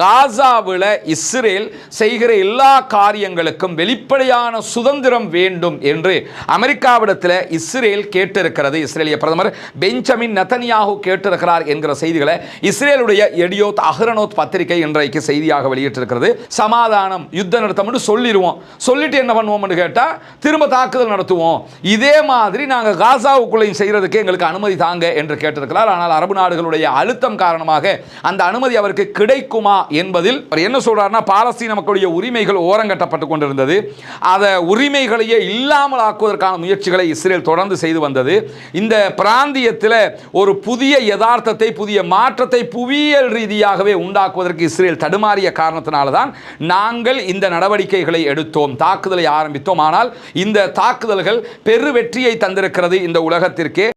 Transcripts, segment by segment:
காசாவில் இஸ்ரேல் செய்கிற எல்லா காரியங்களுக்கும் வெளிப்படையான சுதந்திரம் வேண்டும் என்று அமெரிக்காவிடத்தில் இஸ்ரேல் கேட்டிருக்கிறது. இஸ்ரேலிய பிரதமர் பெஞ்சமின் நத்தனியாகு கேட்டிருக்கிறார் என்கிற செய்திகளை இஸ்ரேலுடைய எடியோத் அஹ்ரனோத் பத்திரிகை இன்றைக்கு செய்தியாக வெளியிட்டிருக்கிறது. சமாதானம் யுத்த நிறுத்தம்னு சொல்லிடுவோம் சொல்லிட்டு என்ன பண்ணுவோம்னு கேட்டால் திரும்ப தாக்குதல் நடத்துவோம். இதே மாதிரி நாங்கள் காசாவுக்குள்ளையும் செய்கிறதுக்கு எங்களுக்கு அனுமதி தாங்க என்று கேட்டிருக்கிறார். ஆனால் அரபு நாடுகளுடைய அழுத்தம் காரணமாக அந்த அனுமதி அவருக்கு கிடைக்கும் என்பதில் அவர் என்ன சொல்கிறாருன்னா பாலஸ்தீன மக்களுடைய உரிமைகள் ஓரங்கட்டப்பட்டு கொண்டிருந்தது. அதை உரிமைகளையே இல்லாமல் ஆக்குவதற்கான முயற்சிகளை இஸ்ரேல் தொடர்ந்து செய்து வந்தது. இந்த பிராந்தியத்தில் ஒரு புதிய யதார்த்தத்தை புதிய மாற்றத்தை புவியியல் ரீதியாகவே உண்டாக்குவதற்கு இஸ்ரேல் தடுமாறிய காரணத்தினால தான் நாங்கள் இந்த நடவடிக்கைகளை எடுத்தோம் தாக்குதலை ஆரம்பித்தோம். ஆனால் இந்த தாக்குதல்கள் பெரு வெற்றியை தந்திருக்கிறது இந்த உலகத்திற்கே.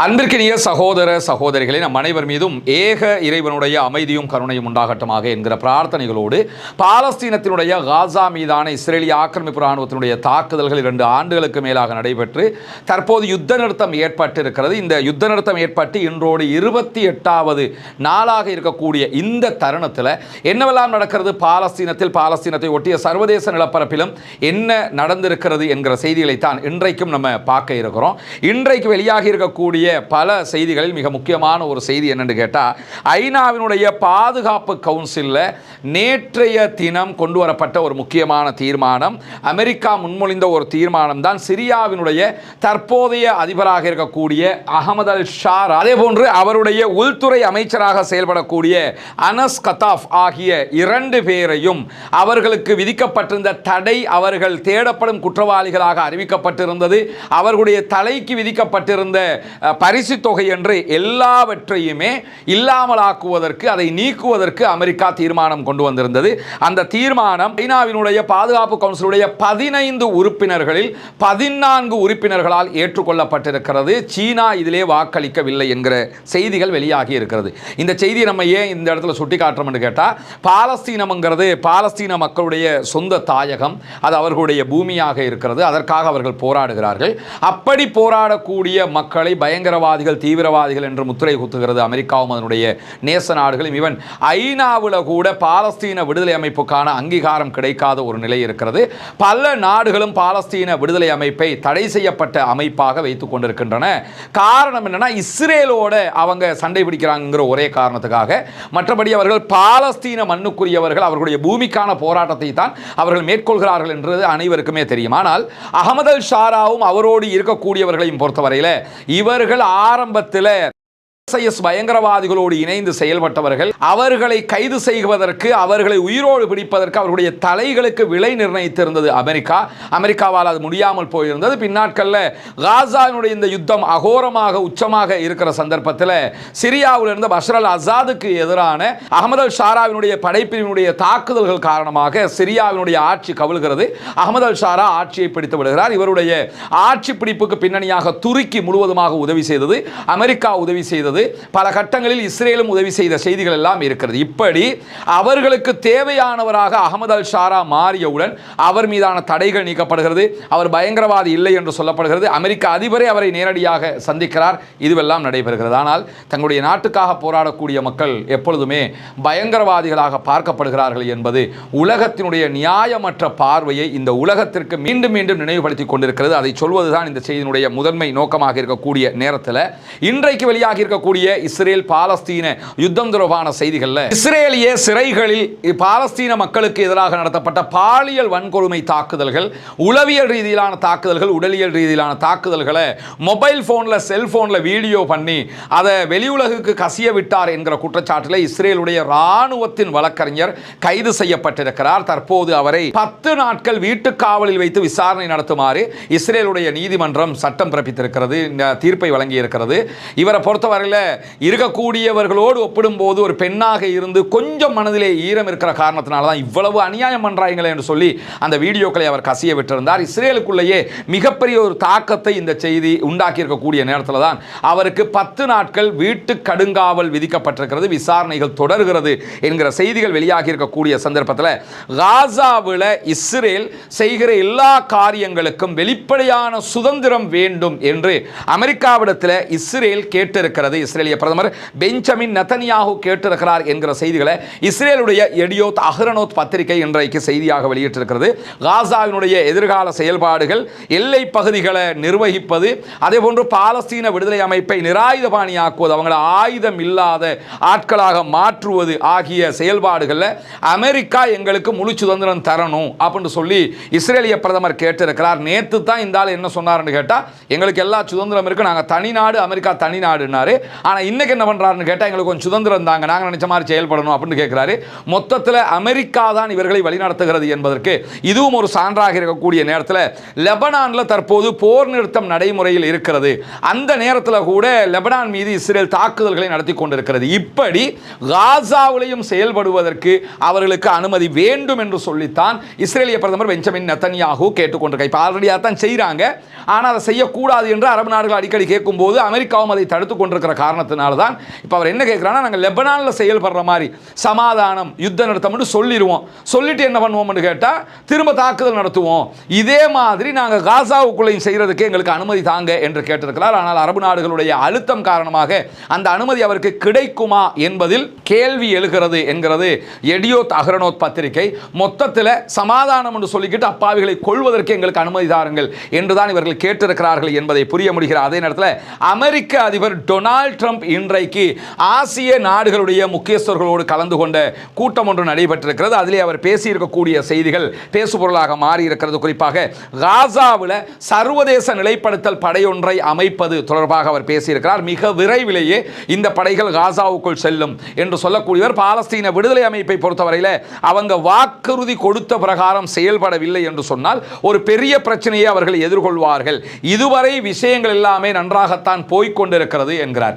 அன்பிற்கினிய சகோதர சகோதரிகளே நம் அனைவர் மீதும் ஏக இறைவனுடைய அமைதியும் கருணையும் உண்டாகட்டமாக என்கிற பிரார்த்தனைகளோடு பாலஸ்தீனத்தினுடைய காசா மீதான இஸ்ரேலிய ஆக்கிரமிப்பு இராணுவத்தினுடைய தாக்குதல்கள் இரண்டு ஆண்டுகளுக்கு மேலாக நடைபெற்று தற்போது யுத்த நிறுத்தம் ஏற்பட்டிருக்கிறது. இந்த யுத்த நிறுத்தம் ஏற்பட்டு இன்றோடு இருபத்தி எட்டாவது நாளாக இருக்கக்கூடிய இந்த தருணத்தில் என்னவெல்லாம் நடக்கிறது? பாலஸ்தீனத்தில் பாலஸ்தீனத்தை ஒட்டிய சர்வதேச நிலப்பரப்பிலும் என்ன நடந்திருக்கிறது என்கிற செய்திகளைத்தான் இன்றைக்கும் நம்ம பார்க்க இருக்கிறோம். இன்றைக்கு வெளியாகி இருக்கக்கூடிய பல செய்திகளில் மிக முக்கியமான ஒரு செய்தி என்னன்னு கேட்டால் ஐநாவினுடைய பாதுகாப்பு கவுன்சிலில் நேற்றைய தினம் கொண்டு வரப்பட்ட ஒரு முக்கியமான தீர்மானம் அமெரிக்கா முன்மொழிந்த ஒரு தீர்மானம் தான் சிரியாவினுடைய தற்போதைய அதிபராக இருக்கக்கூடிய அகமது அல் ஷார். அதே போன்று அவருடைய உள்துறை அமைச்சராக செயல்படக்கூடிய அனஸ் கத்தாஃப் ஆகிய இரண்டு பேரையும் அவர்களுக்கு விதிக்கப்பட்டிருந்த தடை அவர்கள் தேடப்படும் குற்றவாளிகளாக அறிவிக்கப்பட்டிருந்தது. அவர்களுடைய தலைக்கு விதிக்கப்பட்டிருந்த பரிசு தொகை என்று எல்லாவற்றையுமே இல்லாமலாக்குவதற்கு அதை நீக்குவதற்கு அமெரிக்கா தீர்மானம் கொண்டு வந்திருந்தது. அந்த தீர்மானம் ஐநாவினுடைய பாதுகாப்பு கவுன்சிலுடைய பதினைந்து உறுப்பினர்களில் பதினான்கு உறுப்பினர்களால் ஏற்றுக்கொள்ளப்பட்டிருக்கிறது. சீனா இதிலே வாக்களிக்கவில்லை என்கிற செய்திகள் வெளியாகி இருக்கிறது. இந்த செய்தி நம்ம ஏன் இந்த இடத்துல சுட்டி காட்டுறோம்னு கேட்டால் பாலஸ்தீனம்ங்கிறது பாலஸ்தீன மக்களுடைய சொந்த தாயகம் அது அவர்களுடைய பூமியாக இருக்கிறது. அதற்காக அவர்கள் போராடுகிறார்கள். அப்படி போராடக்கூடிய மக்களை பயங்கர பயங்கரவாதிகள் தீவிரவாதிகள் என்று முத்திரை குத்துகிறது அமெரிக்காவும் அதனுடைய நேச நாடுகளும். இவன் ஐநாவில் கூட பாலஸ்தீன விடுதலை அமைப்புக்கான அங்கீகாரம் கிடைக்காத ஒரு நிலை இருக்கிறது. பல நாடுகளும் பாலஸ்தீன விடுதலை அமைப்பை தடை செய்யப்பட்ட அமைப்பாக வைத்துக் கொண்டிருக்கின்றன. காரணம் என்னன்னா இஸ்ரேலோட அவங்க சண்டை பிடிக்கிறாங்கிற ஒரே காரணத்துக்காக. மற்றபடி அவர்கள் பாலஸ்தீன மண்ணுக்குரியவர்கள் அவர்களுடைய பூமிக்கான போராட்டத்தை தான் அவர்கள் மேற்கொள்கிறார்கள் என்றது அனைவருக்குமே தெரியும். ஆனால் அகமது அல் ஷாராவும் அவரோடு இருக்கக்கூடியவர்களையும் பொறுத்தவரையில் இவர்கள் அவர்கள் ஆரம்பத்தில் எஸ்ஐஎஸ் பயங்கரவாதிகளோடு இணைந்து செயல்பட்டவர்கள் அவர்களை கைது செய்வதற்கு அவர்களை உயிரோடு பிடிப்பதற்கு அவர்களுடைய தலைகளுக்கு விலை நிர்ணயித்திருந்தது அமெரிக்கா. அமெரிக்காவால் அது முடியாமல் போயிருந்தது. பின்னாட்களில் காசாவினுடைய இந்த யுத்தம் அகோரமாக உச்சமாக இருக்கிற சந்தர்ப்பத்தில் சிரியாவில் இருந்த பஷர் அல் அசாதுக்கு எதிரான அகமது அல் ஷாராவினுடைய படைப்பிரிவினுடைய தாக்குதல்கள் காரணமாக சிரியாவினுடைய ஆட்சி கவிழ்கிறது. அகமது அல் ஷாரா ஆட்சியை பிடித்து விடுகிறார். இவருடைய ஆட்சி பிடிப்புக்கு பின்னணியாக துருக்கி முழுவதுமாக உதவி செய்தது அமெரிக்கா உதவி செய்தது பல கட்டங்களில் இஸ்ரேலும் உதவி செய்த செய்திகள் எல்லாம் இருக்கிறது. இப்படி அவர்களுக்கு தேவையானவராக அகமது அல் ஷாரா மாறியவுடன் அவர் மீதான தடைகள் நீக்கப்படுகிறது. அவர் பயங்கரவாதி இல்லை என்று சொல்லப்படுகிறது. அமெரிக்க அதிபரே அவரை நேரடியாக சந்திக்கிறார். இதுவெல்லாம் நடைபெறுகிறது. ஆனால் தங்களுடைய நாட்டுக்காக போராடக்கூடிய மக்கள் எப்பொழுதுமே பயங்கரவாதிகளாக பார்க்கப்படுகிறார்கள் என்பது உலகத்தினுடைய நியாயமற்ற பார்வையை இந்த உலகத்திற்கு மீண்டும் மீண்டும் நினைவுபடுத்திக் கொண்டிருக்கிறது. அதை சொல்வதுதான் இந்த செய்தியினுடைய முதன்மை நோக்கமாக இருக்கக்கூடிய நேரத்தில். இன்றைக்கு வெளியாகி இருக்கக்கூடிய இஸ்ரேல் பாலஸ்தீன யுத்தம் தொடர்பான செய்திகளில் இஸ்ரேலிய சிறைகளில் பாலஸ்தீன மக்களுக்கு எதிராக நடத்தப்பட்ட பாலியல் வன்கொடுமை தாக்குதல்கள் உளவியல் ரீதியிலான தாக்குதல்கள் உடலியல் ரீதியிலான தாக்குதல்களை மொபைல் ஃபோனில் செல்போனில் வீடியோ பண்ணி அதை வெளி உலகுக்கு கசிய விட்டார் என்கிற குற்றச்சாட்டில் இஸ்ரேலுடைய இராணுவத்தின் வழக்கறிஞர் கைது செய்யப்பட்டிருக்கிறார். தற்போது அவரை பத்து நாட்கள் வீட்டுக் காவலில் வைத்து விசாரணை நடத்துமாறு இஸ்ரேலுடைய நீதிமன்றம் சட்டம் பிறப்பித்திருக்கிறது தீர்ப்பை வழங்கியிருக்கிறது. இவரை பொறுத்தவரையில் நிலையில் இருக்கக்கூடியவர்களோடு ஒப்பிடும்போது ஒரு பெண்ணாக இருந்து கொஞ்சம் மனதிலே ஈரம் இருக்கிற காரணத்தினால தான் இவ்வளவு அநியாயம் பண்ணுறாங்களே என்று சொல்லி அந்த வீடியோக்களை அவர் கசிய விட்டிருந்தார். இஸ்ரேலுக்குள்ளேயே மிகப்பெரிய ஒரு தாக்கத்தை இந்த செய்தி உண்டாக்கியிருக்கக்கூடிய நேரத்தில் தான் அவருக்கு பத்து நாட்கள் வீட்டு கடுங்காவல் விதிக்கப்பட்டிருக்கிறது விசாரணைகள் தொடர்கிறது என்கிற செய்திகள் வெளியாகி இருக்கக்கூடிய சந்தர்ப்பத்தில் காசாவில் இஸ்ரேல் செய்கிற எல்லா காரியங்களுக்கும் வெளிப்படையான சுதந்திரம் வேண்டும் என்று அமெரிக்காவிடத்தில் இஸ்ரேல் கேட்டிருக்கிறது. இஸ்ரேலிய பிரதமர் பெஞ்சமின் நத்தனியாகு கேட்டிருக்கிறார் என்கிற செய்திகளை இஸ்ரேலுடைய எடியோத் அஹ்ரனோத் பத்திரிகை இன்றைக்கு செய்தியாக வெளியிட்டிருக்கிறது. காசாவினுடைய எதிர்கால செயல்பாடுகள் எல்லை பகுதிகளை நிர்வகிப்பது அதே போன்று பாலஸ்தீன விடுதலை அமைப்பை நிராயுதபாணியாக்குவது அவங்களை ஆயுதம் இல்லாத ஆட்களாக மாற்றுவது ஆகிய செயல்பாடுகளில் அமெரிக்கா எங்களுக்கு முழு சுதந்திரம் தரணும் அப்படின்னு சொல்லி இஸ்ரேலிய பிரதமர் கேட்டிருக்கிறார். நேற்று தான் இந்த ஆள் என்ன சொன்னார்னு கேட்டால் எங்களுக்கு எல்லா சுதந்திரம் இருக்குது நாங்கள் தனிநாடு அமெரிக்கா தனிநாடுனாரு ஆனால் இன்னைக்கு என்ன பண்ணுறாருன்னு கேட்டால் எங்களுக்கு கொஞ்சம் சுதந்திரம் தாங்க. நாங்கள் நினைச்ச மாதிரி செயல்படணும் அப்படின்னு கேட்குறாரு மொத்தத்தில் அமெரிக்கா தான் இவர்களை வழிநடத்துகிறது என்பதற்கு இதுவும் ஒரு சான்றாக இருக்கக்கூடிய நேரத்தில் லெபனானில் தற்போது போர் நிறுத்தம் நடைமுறையில் இருக்கிறது. அந்த நேரத்தில் கூட லெபனான் மீது இஸ்ரேல் தாக்குதல்களை நடத்தி கொண்டிருக்கிறது. இப்படி காசாவிலையும் செயல்படுவதற்கு அவர்களுக்கு அனுமதி வேண்டும் என்று சொல்லித்தான் இஸ்ரேலிய பிரதமர் பெஞ்சமின் நெத்தன்யாகு கேட்டுக்கொண்டிருக்க இப்போ ஆல்ரெடியாக தான் செய்கிறாங்க ஆனால் அதை செய்யக்கூடாது என்று அரபு நாடுகள் அடிக்கடி கேட்கும்போது அமெரிக்காவும் அதை தடுத்து கொண்டிருக்கிற காரணத்தினால தான் இப்போ அவர் என்ன கேட்குறான்னா நாங்கள் லெபனானில் செயல்படுற மாதிரி சமாதானம் யுத்த நிறுத்தம்னு சொல்லிடுவோம் சொல்லிட்டு என்ன பண்ணுவோம்னு கேட்டால் திரும்ப தாக்குதல் நடத்துவோம். இதே மாதிரி நாங்கள் காசாவுக்குள்ளையும் செய்கிறதுக்கு எங்களுக்கு அனுமதி தாங்க என்று கேட்டிருக்கிறார். ஆனால் அரபு நாடுகளுடைய அழுத்தம் காரணமாக அந்த அனுமதி அவருக்கு கிடைக்குமா என்பதில் கேள்வி எழுகிறது என்கிறது எடியோத் அகரனோத் பத்திரிகை. மொத்தத்தில் சமாதானம் என்று சொல்லிக்கிட்டு அப்பாவிகளை கொள்வதற்கு எங்களுக்கு அனுமதி தாருங்கள் என்றுதான் இவர்கள் கேட்டிருக்கிறார்கள் என்பதை புரிய முடிகிற அதே நேரத்தில் அமெரிக்க அதிபர் டொனால்ட் ட்ரம்ப் இன்றைக்கு ஆசிய நாடுகளுடைய முக்கியஸ்தர்களோடு கலந்து கொண்ட கூட்டம் ஒன்று நடைபெற்றிருக்கிறது. அதிலே அவர் பேசியிருக்கக்கூடிய செய்திகள் பேசுபொருளாக மாறி இருக்கிறது குறிப்பாக காசாவில் சர்வதேச நிலைப்படுத்தல் படையொன்றை அமைப்பது தொடர்பாக அவர் பேசியிருக்கிறார். மிக விரைவிலேயே இந்த படைகள் காசாவுக்குள் செல்லும் என்று சொல்லக்கூடியவர். பாலஸ்தீன விடுதலை அமைப்பை பொறுத்தவரையில் அவங்க வாக்குறுதி கொடுத்த பிரகாரம் செயல்படவில்லை என்று சொன்னால் ஒரு பெரிய பிரச்சனையை அவர்கள் எதிர்கொள்வார்கள். இதுவரை விஷயங்கள் எல்லாமே நன்றாகத்தான் போய்க் கொண்டிருக்கிறது என்கிறார்.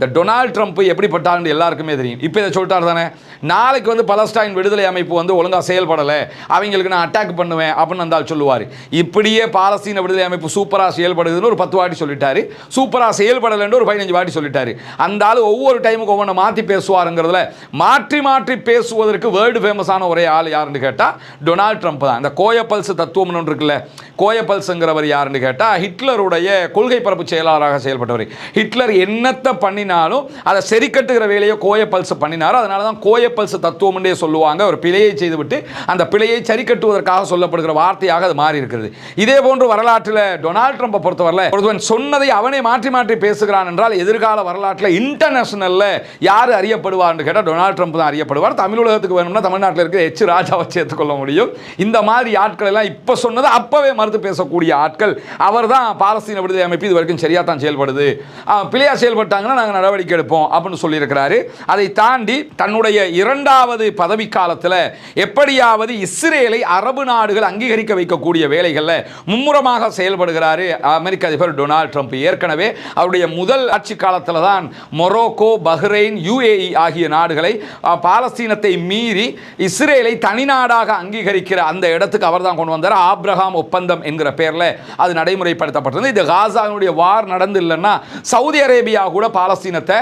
இந்த டொனால்ட் ட்ரம்ப் எப்படிப்பட்டார்னு எல்லாருக்குமே தெரியும். இப்போ இதை சொல்லிட்டார் தானே? நாளைக்கு வந்து பலஸ்டைன் விடுதலை அமைப்பு வந்து ஒழுங்காக செயல்படலை. அவங்களுக்கு நான் அட்டாக் பண்ணுவேன் அப்படின்னு வந்தால் சொல்லுவார். இப்படியே பாலஸ்தீன விடுதலை அமைப்பு சூப்பராக செயல்படுதுன்னு ஒரு பத்து வாட்டி சொல்லிட்டாரு. சூப்பராக செயல்படலைன்னு ஒரு பதினஞ்சு வாட்டி சொல்லிட்டாரு. அந்த ஆள் ஒவ்வொரு டைமுக்கு ஒவ்வொன்று மாற்றி பேசுவாருங்கிறதுல மாற்றி மாற்றி பேசுவதற்கு வேர்ல்டு ஃபேமஸான ஒரே ஆள் யாருன்னு கேட்டால் டொனால்ட் ட்ரம்ப் தான். இந்த கோயப்பல்ஸ் தத்துவம்னு ஒன்று இருக்குல்ல கோயப்பல்ஸுங்கிறவர் யாருன்னு கேட்டால் ஹிட்லருடைய கொள்கை பரப்பு செயலாளராக செயல்பட்டவர். ஹிட்லர் என்னத்தை பண்ணினாலும் அதை சரி கட்டுகிற வேலையை கோய பல்ஸ் பண்ணினார் அதனால தான் கோய பல்ஸ் தத்துவம்ன்றே சொல்லுவாங்க. ஒரு பிழையை செய்துவிட்டு அந்த பிழையை சரி கட்டுவதற்காக சொல்லப்படுகிற வார்த்தையாக அது மாறி இருக்கிறது. இதே போன்று வரலாற்றில் டொனால்ட் ட்ரம்பை பொறுத்தவரை ஒருவன் சொன்னதை அவனே மாற்றி மாற்றி பேசுகிறான் என்றால் எதிர்கால வரலாற்றில் இன்டர்நேஷனலில் யார் அறியப்படுவார்னு கேட்டால் டொனால்ட் ட்ரம்ப் தான் அறியப்படுவார். தமிழ் உலகத்துக்கு வேணும்னா தமிழ்நாட்டில் இருக்கிற எச் ராஜாவை சேர்த்துக்கொள்ள முடியும். இந்த மாதிரி ஆட்கள் எல்லாம் இப்போ சொன்னதை அப்போவே மறுத்து பேசக்கூடிய ஆட்கள். அவர் தான் பாலஸ்தீன விடுதலை அமைப்பு இது வரைக்கும் சரியாக தான் செயல்படுது. ஆ, செயல்பட்டாங்கன்னா நாங்கள் நடவடிக்கை எடுப்போம் அப்படின்னு சொல்லியிருக்கிறாரு. அதை தாண்டி தன்னுடைய இரண்டாவது பதவி காலத்தில் எப்படியாவது இஸ்ரேலை அரபு நாடுகள் அங்கீகரிக்க வைக்கக்கூடிய வேலைகளில் மும்முரமாக செயல்படுகிறாரு அமெரிக்க அதிபர் டொனால்ட் ட்ரம்ப். ஏற்கனவே அவருடைய முதல் ஆட்சி காலத்தில் தான் மொரோக்கோ பஹ்ரைன் யுஏஇ ஆகிய நாடுகளை பாலஸ்தீனத்தை மீறி இஸ்ரேலை தனிநாடாக அங்கீகரிக்கிற அந்த இடத்துக்கு அவர் தான் கொண்டு வந்தார். ஆப்ரஹாம் ஒப்பந்தம் என்கிற பேரில் அது நடைமுறைப்படுத்தப்பட்டது இது காசாவினுடைய வார் நடந்து இல்லைன்னா சவுதி அரேபியா கூட பாலஸ்தீனத்தை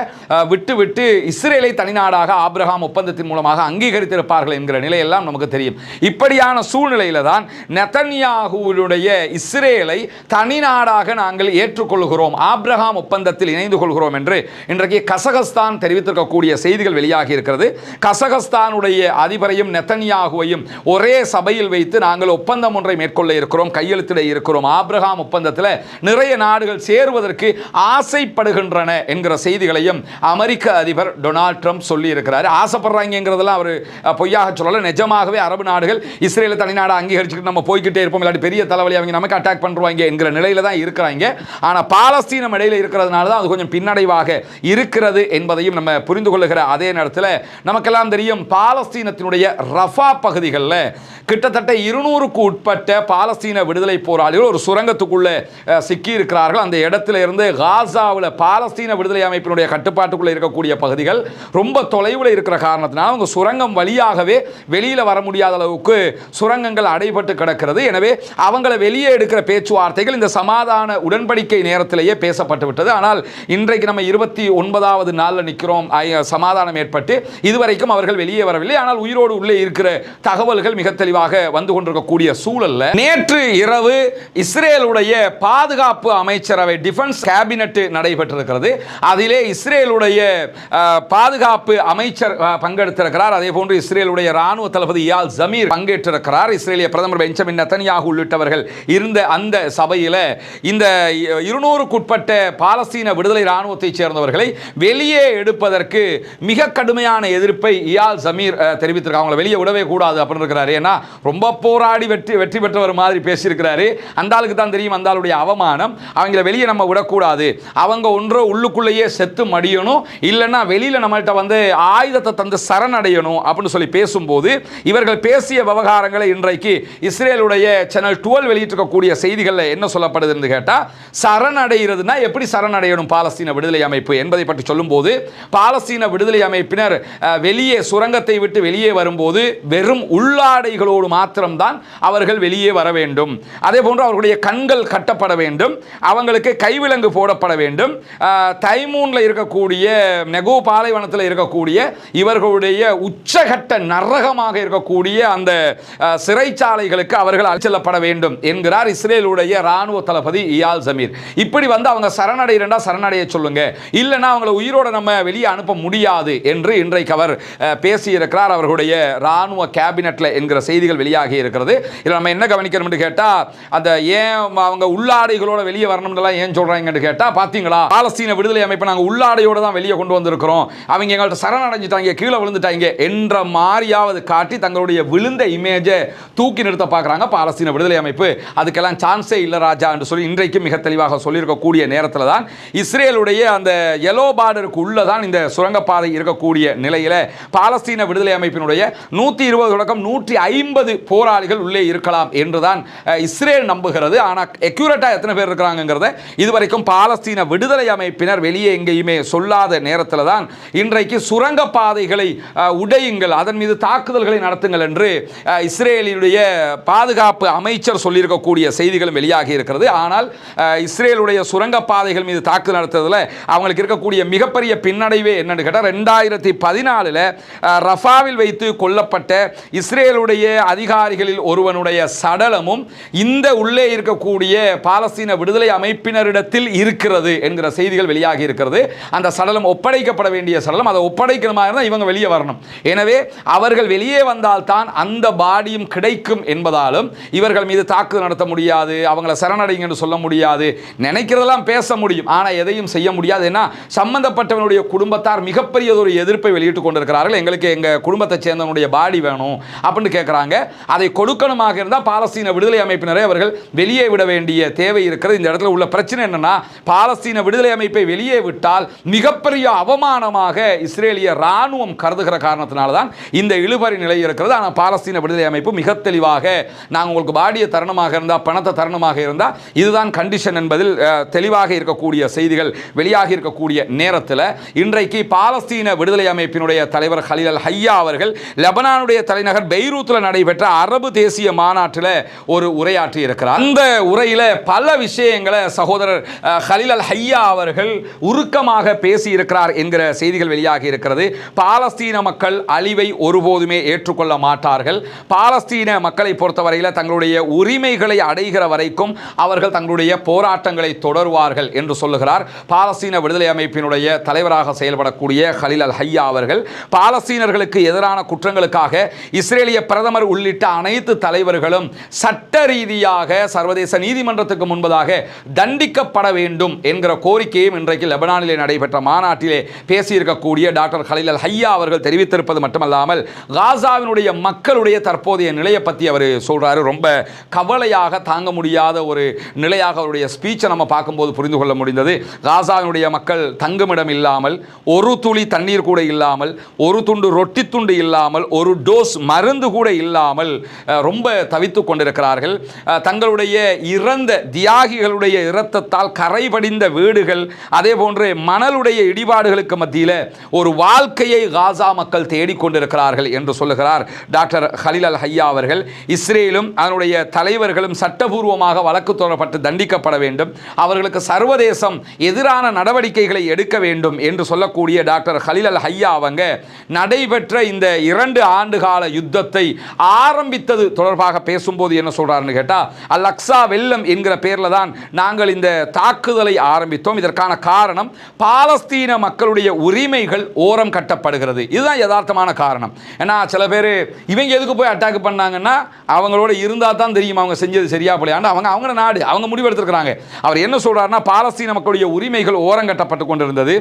விட்டு விட்டு இஸ்ரேலை தனிநாடாக ஆப்ரஹாம் ஒப்பந்தத்தின் மூலமாக அங்கீகரித்திருப்பார்கள் என்கிற நிலையெல்லாம் நமக்கு தெரியும். இப்படியான சூழ்நிலையில் தான் நெத்தன்யாகுவுடைய இஸ்ரேலை தனிநாடாக நாங்கள் ஏற்றுக்கொள்கிறோம் ஆப்ரஹாம் ஒப்பந்தத்தில் இணைந்து கொள்கிறோம் என்று இன்றைக்கு கசகஸ்தான் தெரிவித்திருக்கக்கூடிய செய்திகள் வெளியாகி இருக்கிறது. கசகஸ்தானுடைய அதிபரையும் நெத்தன்யாகுவையும் ஒரே சபையில் வைத்து நாங்கள் ஒப்பந்தம் ஒன்றை மேற்கொள்ள இருக்கிறோம் கையெழுத்திட இருக்கிறோம். ஆப்ரஹாம் ஒப்பந்தத்தில் நிறைய நாடுகள் சேருவதற்கு ஆசைப்படுகின்றன என்கிற செய்திகளையும் அமெரிக்க அதிபர் டொனால்ட் ட்ரம்ப் சொல்லியிருக்கிறார். ஆசைப்படுறாங்கிறதெல்லாம் அவர் பொய்யாக சொல்லலை. நிஜமாகவே அரபு நாடுகள் இஸ்ரேல தனிநாடு அங்கீகரிச்சுக்கிட்டு நம்ம போய்கிட்டே இருப்போம். இல்லாட்டி பெரிய தலைவலி அவங்க நமக்கு அட்டாக் பண்ணுவாங்க என்கிற நிலையில் தான் இருக்கிறாங்க. ஆனால் பாலஸ்தீனம் இடையில் இருக்கிறதுனால தான் அது கொஞ்சம் பின்னடைவாக இருக்கிறது என்பதையும் நம்ம புரிந்து கொள்ளுகிற அதே நேரத்தில் நமக்கெல்லாம் தெரியும் பாலஸ்தீனத்தினுடைய ரஃபா பகுதிகளில் கிட்டத்தட்ட இருநூறுக்கு உட்பட்ட பாலஸ்தீன விடுதலை போராளிகள் ஒரு சுரங்கத்துக்குள்ளே சிக்கி இருக்கிறார்கள் அந்த இடத்துல இருந்து காசாவில் பாலஸ்தீன விடுதலை அமைப்பு அமைப்பினுடைய கட்டுப்பாட்டுக்குள்ள இருக்கக்கூடிய பகுதிகள் ரொம்ப தொலைவில் இருக்கிற காரணத்தினால் அவங்க சுரங்கம் வழியாகவே வெளியில் வர முடியாத அளவுக்கு சுரங்கங்கள் அடைபட்டு கிடக்கிறது. எனவே அவங்கள வெளியே எடுக்கிற பேச்சுவார்த்தைகள் இந்த சமாதான உடன்படிக்கை நேரத்திலேயே பேசப்பட்டு விட்டது. ஆனால் இன்றைக்கு நம்ம இருபத்தி ஒன்பதாவது நாளில் நிற்கிறோம் சமாதானம் ஏற்பட்டு இதுவரைக்கும் அவர்கள் வெளியே வரவில்லை. ஆனால் உயிரோடு உள்ளே இருக்கிற தகவல்கள் மிக தெளிவாக வந்து கொண்டிருக்கக்கூடிய சூழல்ல நேற்று இரவு இஸ்ரேலுடைய பாதுகாப்பு அமைச்சரவை டிஃபென்ஸ் கேபினட் நடைபெற்றிருக்கிறது. அதில் இஸ்ரேலுடைய பாதுகாப்பு அமைச்சர் பங்கெடுத்திருக்கிறார். அதே போன்று இஸ்ரேலுடைய ராணுவ தளபதி இயால் ஜமீர் பங்கேற்றிருக்கிறார். இஸ்ரேலிய பிரதமர் பெஞ்சமின் நத்தனியாக உள்ளிட்டவர்கள் இருந்த அந்த சபையில் இந்த இருநூறுக்குட்பட்ட பாலஸ்தீன விடுதலை ராணுவத்தைச் சேர்ந்தவர்களை வெளியே எடுப்பதற்கு மிக கடுமையான எதிர்ப்பை இயால் ஜமீர் அஹ், தெரிவித்திருக்காங்க அவங்களை வெளியே விடவே கூடாது அப்படின்னு இருக்கிறாரு. ஏன்னா ரொம்ப போராடி வெற்றி வெற்றி பெற்றவர் மாதிரி பேசியிருக்கிறாரு. அந்த ஆளுக்கு தான் தெரியும் அந்த ஆளுடைய அவமானம். அவங்கள வெளியே நம்ம விடக்கூடாது. அவங்க ஒன்றோ உள்ளுக்குள்ளேயே செத்து மடியணும் இல்லைன்னா வெளியில் நம்மள்கிட்ட வந்து ஆயுதத்தை தந்து சரணடையணும் அப்படின்னு சொல்லி பேசும்போது இவர்கள் பேசிய விவகாரங்களை இன்றைக்கு இஸ்ரேலுடைய சேனல் டுவெல் வெளியிட்டிருக்கக்கூடிய செய்திகளில் என்ன சொல்லப்படுதுன்னு கேட்டால் சரணடைகிறதுனா எப்படி சரணடையணும் பாலஸ்தீன விடுதலை அமைப்பு என்பதை பற்றி சொல்லும்போது பாலஸ்தீன விடுதலை அமைப்பினர் வெளியே சுரங்கத்தை விட்டு வெளியே வரும்போது வெறும் உள்ளாடைகளோடு மாத்திரம்தான் அவர்கள் வெளியே வர வேண்டும். அதே போன்று அவர்களுடைய கண்கள் கட்டப்பட வேண்டும் அவங்களுக்கு கைவிலங்கு போடப்பட வேண்டும். தைமூன் தைமூன்ல இருக்கக்கூடிய நெகோ பாலைவனத்தில் இருக்கக்கூடிய இவர்களுடைய உச்சகட்ட நரகமாக இருக்கக்கூடிய அந்த சிறைச்சாலைகளுக்கு அவர்கள் அழைச்செல்லப்பட வேண்டும் என்கிறார் இஸ்ரேலுடைய இராணுவ தளபதி இயால் ஜமீர். இப்படி வந்து அவங்க சரணடைகிறா சரணடைய சொல்லுங்க. இல்லைன்னா அவங்களை உயிரோட நம்ம வெளியே அனுப்ப முடியாது என்று இன்றைக்கு அவர் பேசியிருக்கிறார். அவர்களுடைய இராணுவ கேபினெட்ல என்கிற செய்திகள் வெளியாகி இருக்கிறது. இதில் நம்ம என்ன கவனிக்கணும் கேட்டால் அந்த ஏன் அவங்க உள்ளாடைகளோட வெளியே வரணும்னுலாம் ஏன் சொல்றாங்கன்னு கேட்டால் பார்த்தீங்களா பாலஸ்தீன விடுதலை அமைப்பு நாங்கள் உள்ளாடையோடு தான் வெளியே கொண்டு வந்திருக்கிறோம். அவங்க எங்கள்கிட்ட சரணடைஞ்சிட்டாங்க கீழே விழுந்துட்டாங்க என்ற மாதிரியாவது காட்டி தங்களுடைய விழுந்த இமேஜை தூக்கி நிறுத்த பார்க்குறாங்க பாலஸ்தீன விடுதலை அமைப்பு. அதுக்கெல்லாம் சான்ஸே இல்லை ராஜா என்று சொல்லி இன்றைக்கு மிக தெளிவாக சொல்லியிருக்கக்கூடிய நேரத்தில் தான் இஸ்ரேலுடைய அந்த எலோ பார்டருக்கு உள்ளே தான் இந்த சுரங்கப்பாதை இருக்கக்கூடிய நிலையில் பாலஸ்தீன விடுதலை அமைப்பினுடைய நூற்றி இருபது தொடக்கம் நூற்றி ஐம்பது போராளிகள் உள்ளே இருக்கலாம் என்றுதான் தான் இஸ்ரேல் நம்புகிறது. ஆனால் எக்யூரேட்டாக எத்தனை பேர் இருக்கிறாங்கிறத இதுவரைக்கும் பாலஸ்தீன விடுதலை அமைப்பினர் வெளியே எங்கேயுமே சொல்லாத நேரத்தில் தான் இன்றைக்கு சுரங்க பாதைகளை உடையுங்கள் அதன் மீது தாக்குதல்களை நடத்துங்கள் என்று இஸ்ரேலினுடைய பாதுகாப்பு அமைச்சர் சொல்லியிருக்கக்கூடிய செய்திகளும் வெளியாகி இருக்கிறது. ஆனால் இஸ்ரேலுடைய சுரங்க பாதைகள் மீது தாக்குதல் நடத்துறதுல அவங்களுக்கு இருக்கக்கூடிய மிகப்பெரிய பின்னடைவே என்னன்னு கேட்டால் ரெண்டாயிரத்தி பதினாலில் ரஃபாவில் வைத்து கொல்லப்பட்ட இஸ்ரேலுடைய அதிகாரிகளில் ஒருவனுடைய சடலமும் இந்த உள்ளே இருக்கக்கூடிய பாலஸ்தீன விடுதலை அமைப்பினரிடத்தில் இருக்கிறது என்கிற செய்திகள் வெளியாகி இருக்கிறது. அந்த சடலம் ஒப்படைக்கப்பட வேண்டிய சடலம் அதை ஒப்படைக்கணுமா இருந்தால் இவங்க வெளியே வரணும். எனவே அவர்கள் வெளியே வந்தால்தான் அந்த பாடியும் கிடைக்கும் என்பதாலும் இவர்கள் மீது தாக்குதல் நடத்த முடியாது அவங்கள சரணடைங்கன்னு சொல்ல முடியாது நினைக்கிறதெல்லாம் பேச முடியும். ஆனால் எதையும் செய்ய முடியாது. ஏன்னா சம்பந்தப்பட்டவனுடைய குடும்பத்தார் மிகப்பெரிய ஒரு எதிர்ப்பை வெளியிட்டு கொண்டிருக்கிறார்கள். எங்களுக்கு எங்கள் குடும்பத்தை சேர்ந்தவனுடைய பாடி வேணும் அப்படின்னு கேட்குறாங்க அதை கொடுக்கணுமாக இருந்தால் பாலஸ்தீன விடுதலை அமைப்பினரை அவர்கள் வெளியே விட வேண்டிய தேவை இருக்கிறது. இந்த இடத்துல உள்ள பிரச்சனை என்னன்னா பாலஸ்தீன விடுதலை அமைப்பை வெளியே விட்டு விட்டால் மிகப்பெரிய அவமானமாக இஸ்ரேலிய ராணுவம் கருதுகிற காரணத்தினால தான் இந்த இழுபறி நிலை இருக்கிறது. ஆனால் பாலஸ்தீன விடுதலை அமைப்பு மிக தெளிவாக நாங்கள் உங்களுக்கு பாடிய தருணமாக இருந்தால் பணத்தை தருணமாக இருந்தால் இதுதான் கண்டிஷன் என்பதில் தெளிவாக இருக்கக்கூடிய செய்திகள் வெளியாகி இருக்கக்கூடிய நேரத்தில் இன்றைக்கு பாலஸ்தீன விடுதலை அமைப்பினுடைய தலைவர் ஹலில் அல் ஹையா அவர்கள் லெபனானுடைய தலைநகர் பெய்ரூத்தில் நடைபெற்ற அரபு தேசிய மாநாட்டில் ஒரு உரையாற்றி இருக்கிறார். அந்த உரையில் பல விஷயங்களை சகோதரர் ஹலில் அல் ஹையா அவர்கள் உரு பேசி இருக்கிறார் என்கிற செய்திகள் வெளியாகி இருக்கிறது. பாலஸ்தீன மக்கள் அழிவை ஒருபோதுமே ஏற்றுக்கொள்ள மாட்டார்கள். பாலஸ்தீன மக்களை பொறுத்தவரையில் தங்களுடைய உரிமைகளை அடைகிற வரைக்கும் அவர்கள் தங்களுடைய போராட்டங்களை தொடருவார்கள் என்று சொல்லுகிறார். பாலஸ்தீன விடுதலை அமைப்பினுடைய தலைவராக செயல்படக்கூடிய ஹலில் அல் ஹையா அவர்கள். பாலஸ்தீனர்களுக்கு எதிரான குற்றங்களுக்காக இஸ்ரேலிய பிரதமர் உள்ளிட்ட அனைத்து தலைவர்களும் சட்ட ரீதியாக சர்வதேச நீதிமன்றத்துக்கு முன்பதாக தண்டிக்கப்பட வேண்டும் என்கிற கோரிக்கையும் இன்றைக்கு ஈரானிலே நடைபெற்ற மாநாட்டிலே பேசியிருக்கக்கூடிய டாக்டர் ஹலில் அல் ஹையா அவர்கள் தெரிவித்திருப்பது மட்டுமல்லாமல் காசாவினுடைய மக்களுடைய தற்போதைய நிலையை பற்றி அவர் சொல்கிறாரு ரொம்ப கவலையாக தாங்க முடியாத ஒரு நிலையாக அவருடைய ஸ்பீச்சை நம்ம பார்க்கும்போது புரிந்து கொள்ள முடிந்தது. காசாவினுடைய மக்கள் தங்குமிடம் இல்லாமல் ஒரு துளி தண்ணீர் கூட இல்லாமல் ஒரு துண்டு ரொட்டி துண்டு இல்லாமல் ஒரு டோஸ் மருந்து கூட இல்லாமல் ரொம்ப தவித்து கொண்டிருக்கிறார்கள். தங்களுடைய இறந்த தியாகிகளுடைய இரத்தத்தால் கரைபடிந்த வீடுகள் அதே போன்று மணலுடைய இடிபாடுகளுக்கு மத்தியில் ஒரு வாழ்க்கையை காசா மக்கள் தேடிக்கொண்டிருக்கிறார்கள் என்று சொல்லுகிறார் டாக்டர் ஹலில் அல் ஹையா அவர்கள். இஸ்ரேலும் அதனுடைய தலைவர்களும் சட்டபூர்வமாக வழக்கு தொடரப்பட்டு தண்டிக்கப்பட வேண்டும். அவர்களுக்கு சர்வதேசம் எதிரான நடவடிக்கைகளை எடுக்க வேண்டும் என்று சொல்லக்கூடிய டாக்டர் ஹலில் அல் ஹையா அவங்க நடைபெற்ற இந்த இரண்டு ஆண்டுகால யுத்தத்தை ஆரம்பித்தது தொடர்பாக பேசும்போது என்ன சொல்கிறாருன்னு கேட்டால் அல் அக்ஸா வெள்ளம் என்கிற பேரில் தான் நாங்கள் இந்த தாக்குதலை ஆரம்பித்தோம். இதற்கான காரணம் பாலஸ்தீன மக்களுடைய உரிமைகள் ஓரம் கட்டப்படுகிறது. இதுதான் யதார்த்தமான காரணம். ஏன்னா சில பேர் இவங்க எதுக்கு போய் அட்டாக் பண்ணாங்கன்னா அவங்களோட இருந்தால் தான் தெரியும் அவங்க செஞ்சது சரியா போலையாண்டு அவங்க அவங்க நாடு அவங்க முடிவெடுத்திருக்கிறாங்க. அவர் என்ன சொல்றாருன்னா பாலஸ்தீன மக்களுடைய உரிமைகள் ஓரம் கட்டப்பட்டு கொண்டிருந்தது.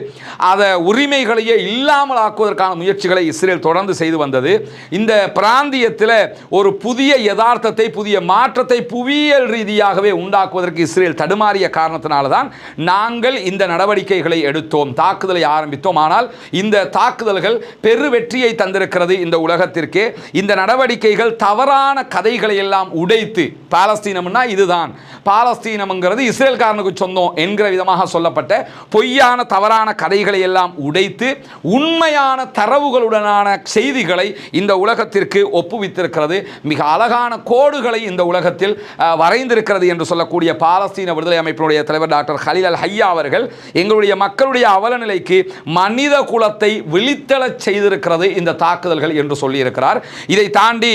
அதை உரிமைகளையே இல்லாமல் ஆக்குவதற்கான முயற்சிகளை இஸ்ரேல் தொடர்ந்து செய்து வந்தது. இந்த பிராந்தியத்தில் ஒரு புதிய யதார்த்தத்தை புதிய மாற்றத்தை புவியியல் ரீதியாகவே உண்டாக்குவதற்கு இஸ்ரேல் தடுமாறிய காரணத்தினால தான் நாங்கள் இந்த நடவடிக்கைகள் எடுத்தோம் தாக்குதலை ஆரம்பித்தோம். ஆனால் இந்த தாக்குதல்கள் பெரு வெற்றியை தந்திருக்கிறது இந்த உலகத்திற்கு. இந்த நடவடிக்கைகள் தவறான கதைகளை எல்லாம் உடைத்து பாலஸ்தீனம்னா இதுதான். பாலஸ்தீனம்ங்கிறது இஸ்ரேல்காரனுக்கு சொந்தம் என்கிற விதமாக சொல்லப்பட்ட பொய்யான தவறான கதைகளை எல்லாம் உடைத்து உண்மையான தரவுகளுடனான செய்திகளை இந்த உலகத்திற்கு ஒப்புவித்திருக்கிறது. மிக அழகான கோடுகளை இந்த உலகத்தில் வரைந்திருக்கிறது என்று சொல்லக்கூடிய பாலஸ்தீன விடுதலை அமைப்பினுடைய தலைவர் டாக்டர் ஹலில் அல் ஹையா அவர்கள். எங்களுடைய மக்களுடைய அவலநிலைக்கு மனித குலத்தை விழித்தெழச் செய்திருக்கிறது இந்த தாக்குதல்கள் என்று சொல்லியிருக்கிறார். இதை தாண்டி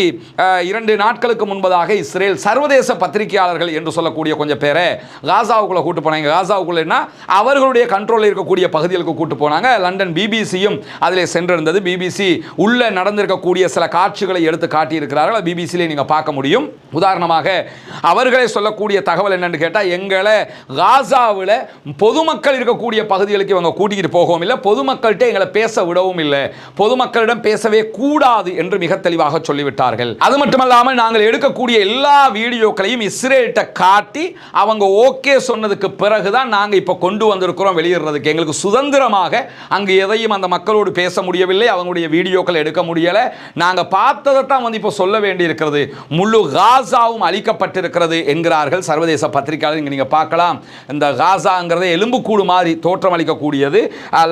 இரண்டு நாட்களுக்கு முன்பதாக இஸ்ரேல் சர்வதேச பத்திரிகையாளர்கள் என்று சொல்லக்கூடிய கொஞ்சம் பேரை காசாவுக்குள்ள கூட்டு போனாங்க. காசாவுக்குள்ளேன்னா அவர்களுடைய கண்ட்ரோலில் இருக்கக்கூடிய பகுதிகளுக்கு கூட்டு போனாங்க. லண்டன் பிபிசியும் அதில் சென்றிருந்தது. பிபிசி உள்ள நடந்திருக்கக்கூடிய சில காட்சிகளை எடுத்து காட்டியிருக்கிறார்கள். பிபிசியிலே நீங்கள் பார்க்க முடியும். உதாரணமாக அவர்களே சொல்லக்கூடிய தகவல் என்னன்னு கேட்டால் எங்களை காசாவில் பொதுமக்கள் இருக்கக்கூடிய பகுதிகளுக்கு இவங்க கூட்டிகிட்டு போகவும் இல்லை. பொதுமக்கள்கிட்ட எங்களை பேச விடவும் இல்லை. பொதுமக்களிடம் பேசவே கூடாது என்று மிக தெளிவாக சொல்லிவிட்டார்கள். அது மட்டுமல்லாமல் நாங்கள் எடுக்கக்கூடிய எல்லா வீடியோக்களையும் இஸ்ரேல்கிட்ட காட்டி அவங்க ஓகே சொன்னதுக்கு பிறகுதான் நாங்கள் இப்போ கொண்டு வந்திருக்கிறோம் வெளியிடுறதுக்கு. எங்களுக்கு சுதந்திரமாக அங்கு எதையும் அந்த மக்களோடு பேச முடியவில்லை. அவங்களுடைய வீடியோக்கள் எடுக்க முடியலை. நாங்கள் பார்த்ததை தான் வந்து இப்போ சொல்ல வேண்டியிருக்கிறது. முழு காசாவும் அழிக்கப்பட்டிருக்கிறது என்கிறார்கள் சர்வதேச பத்திரிகையாளர் இங்கே நீங்கள் பார்க்கலாம். இந்த காசாங்கிறத எலும்புக்கூடு மாதிரி தோற்றம் அளிக்கக்கூடியது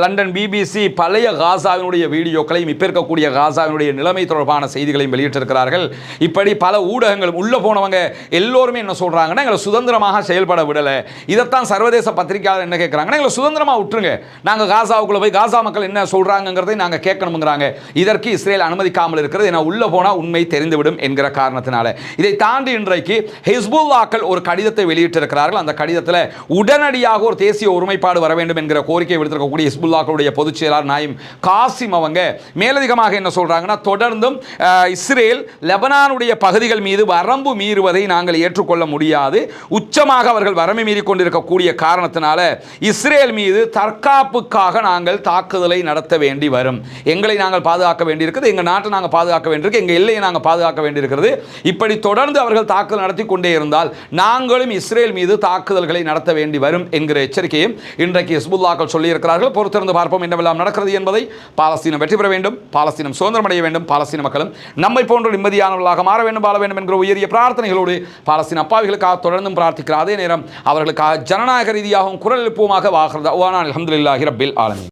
லண்டன் பிபிசி பழைய காசாவினுடைய வீடியோக்களையும் இப்போ இருக்கக்கூடிய காசாவினுடைய நிலைமை தொடர்பான செய்திகளையும் வெளியிட்டிருக்கிறார்கள். இப்படி பல ஊடகங்கள் உள்ளே போனவங்க எல்லோருமே என்ன சொல்கிறாங்கன்னா எங்களை சுதந்திரமாக செயல்பட விடலை. இதைத்தான் சர்வதேச பத்திரிகையாளர் என்ன கேட்குறாங்கன்னா எங்களை சுதந்திரமாக விட்டுருங்க. நாங்கள் காசாவுக்குள்ளே போய் காசா மக்கள் என்ன சொல்கிறாங்கிறதை நாங்கள் கேட்கணுங்கிறாங்க இதற்கு இஸ்ரேல் அனுமதிக்காமல் இருக்கிறது. ஏன்னா உள்ளே போனால் உண்மை தெரிந்துவிடும் என்கிற காரணத்தினால. இதை தாண்டி இன்றைக்கு ஹிஸ்புல்லாக்கள் ஒரு கடிதத்தை வெளியிட்டிருக்கிறார்கள். அந்த கடிதத்தில் உடனடியாக ஒரு தேசிய ஒருமைப்பாடு வர வேண்டும் வேண்டும் என்கிற கோரிக்கை விடுத்திருக்கக்கூடிய இஸ்புல்லாக்களுடைய பொதுச் செயலாளர் நாயிம் காசிம் அவங்க மேலதிகமாக என்ன சொல்றாங்கன்னா தொடர்ந்தும் இஸ்ரேல் லெபனானுடைய பகுதிகள் மீது வரம்பு மீறுவதை நாங்கள் ஏற்றுக்கொள்ள முடியாது. உச்சமாக அவர்கள் வரம்பு மீறி கொண்டிருக்கக்கூடிய காரணத்தினால இஸ்ரேல் மீது தற்காப்புக்காக நாங்கள் தாக்குதலை நடத்த வேண்டி வரும். எங்களை நாங்கள் பாதுகாக்க வேண்டியிருக்கிறது எங்கள் நாட்டை நாங்கள் பாதுகாக்க வேண்டியிருக்கு எங்கள் எல்லையை நாங்கள் பாதுகாக்க வேண்டியிருக்கிறது. இப்படி தொடர்ந்து அவர்கள் தாக்குதல் நடத்தி கொண்டே இருந்தால் நாங்களும் இஸ்ரேல் மீது தாக்குதல்களை நடத்த வேண்டி வரும் என்கிற எச்சரிக்கையும் இன்றைக்கு ஹிஸ்புல்லாக்கள் சொல்லியிருக்கிறார்கள். பொறுத்திருந்து பார்ப்போம் என்னவெல்லாம் நடக்கிறது என்பதை. பாலஸ்தீனம் வெற்றி பெற வேண்டும். பாலஸ்தீனம் சுதந்திரம் அடைய வேண்டும். பாலஸ்தீன மக்களும் நம்மை போன்ற நிம்மதியானவர்களாக மாற வேண்டும் வாழ வேண்டும் என்கிற உயரிய பிரார்த்தனைகளோடு பாலஸ்தீன அப்பாவிகளுக்காக தொடர்ந்தும் பிரார்த்திக்கிற அதே நேரம் அவர்களுக்காக ஜனநாயக ரீதியாகவும் குரல் எழுப்புவமாக வாகிறது அஹமதுல்லாஹி ரபில் ஆலமி